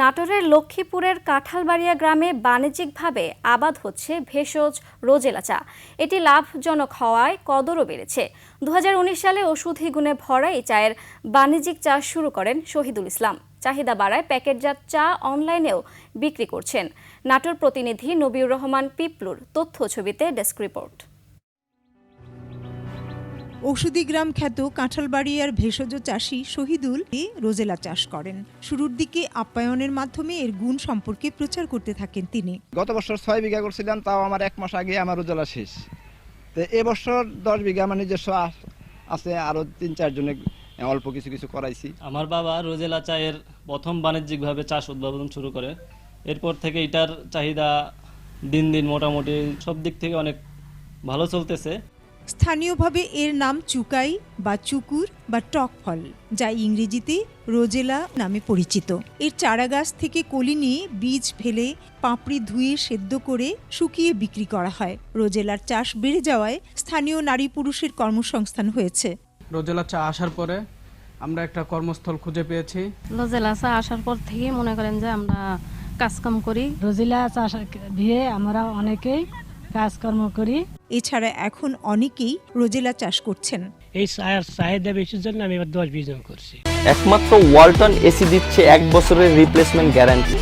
নাটোরের লক্ষ্মীপুরের কাঁঠালবাড়িয়া গ্রামে বাণিজ্যিকভাবে আবাদ হচ্ছে ভেষজ রোজেলা চা এটি লাভজনক হওয়ায় কদরও বেড়েছে। দু হাজার উনিশ সালে ওষুধি গুণে ভরা এই চায়ের বাণিজ্যিক চাষ শুরু করেন শহীদুল ইসলাম। চাহিদা বাড়ায় প্যাকেটজাত চা অনলাইনেও বিক্রি করছেন। নাটোর প্রতিনিধি নবিউর রহমান পিপলুর তথ্য ছবিতে ডেস্ক রিপোর্ট। ঔষধি গ্রাম খ্যাত কাঁঠালবাড়িয়ার ভেষজ চাষি শহীদুল এ রোজেলা চাষ করেন। শুরুর দিকে আপ্যায়নের মাধ্যমে এর গুণ সম্পর্কে প্রচার করতে থাকেন তিনি। গত বছর ছয় বিঘা করছিলাম তাও আমার এক মাস আগে আমার রোজেলা শেষ। তো এবছর দশ বিঘা আমার নিজস্ব আছে আরও তিন চারজনে অল্প কিছু কিছু করাইছি। আমার বাবা রোজেলা চায়ের প্রথম বাণিজ্যিকভাবে চাষ উদ্ভাবন শুরু করে। এরপর থেকে এটার চাহিদা দিন দিন মোটামুটি সব দিক থেকে অনেক ভালো চলতেছে। স্থানীয়ভাবে এর নাম চুকাই বা চুকুর বা টক ফল যা ইংরেজিতে রোজেলা নামে পরিচিত। এর চারাগাছ থেকে কলি নিয়ে বীজ ফেলে পাপড়ি ধুয়ে সেদ্ধ করে শুকিয়ে বিক্রি করা হয়। রোজেলার চাষ বেড়ে যাওয়ায় স্থানীয় নারী পুরুষের কর্মসংস্থান হয়েছে। রোজেলা চা আসার পরে আমরা একটা কর্মস্থল খুঁজে পেয়েছি। লজেলা চা আসার পর থেকে মনে করেন যে আমরা কাজকাম করি। রোজেলা চাষ দিয়ে আমরা অনেকেই কাজকর্ম করি। এছাড়া এখন অনেকেই রোজেলা চাষ করছেন। এই চাহিদা বেশির জন্য আমি এবার দশ বিশ জন করছি। একমাত্র ওয়ালটন এসি দিচ্ছে এক বছরের রিপ্লেসমেন্ট গ্যারান্টি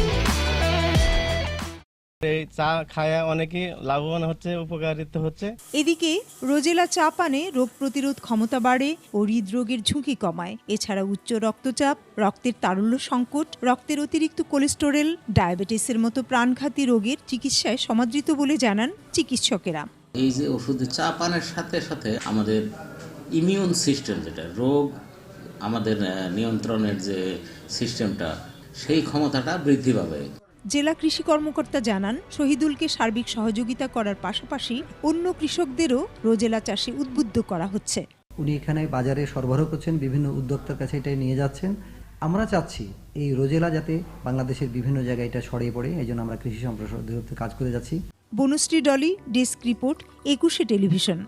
এই চা খায় অনেকে লাভবান হচ্ছে উপকারিত হচ্ছে। এদিকে রোজেলা চা পানে রোগ প্রতিরোধ ক্ষমতা বাড়ে ও হৃদরোগের ঝুঁকি কমায়। এছাড়া উচ্চ রক্তচাপ রক্তের তারল্য সংকট রক্তের অতিরিক্ত কোলেস্টেরল ডায়াবেটিসের মতো প্রাণঘাতী রোগের চিকিৎসায় সমাদৃত বলে জানান চিকিৎসকেরা। এই যে ওষুধ চা পানের সাথে সাথে আমাদের ইমিউন সিস্টেম যেটা রোগ আমাদের নিয়ন্ত্রণের যে সিস্টেমটা সেই ক্ষমতাটা বৃদ্ধি পাবে। জেলা কৃষি কর্মকর্তা জানান শহীদুলকে সার্বিক সহযোগিতা করার পাশাপাশি অন্য কৃষকদেরও রোজেলা চাষে উদ্বুদ্ধ করা হচ্ছে। উনি এখানে বাজারে সরবরাহ করছেন বিভিন্ন উদ্যোক্তার কাছে এটা নিয়ে যাচ্ছেন। আমরা চাচ্ছি এই রোজেলা যাতে বাংলাদেশের বিভিন্ন জায়গায় এটা ছড়িয়ে পড়ে এই জন্য আমরা কৃষি সম্প্রসারণ কাজ করে যাচ্ছি। Banasree Dolly desk report Ekushey television.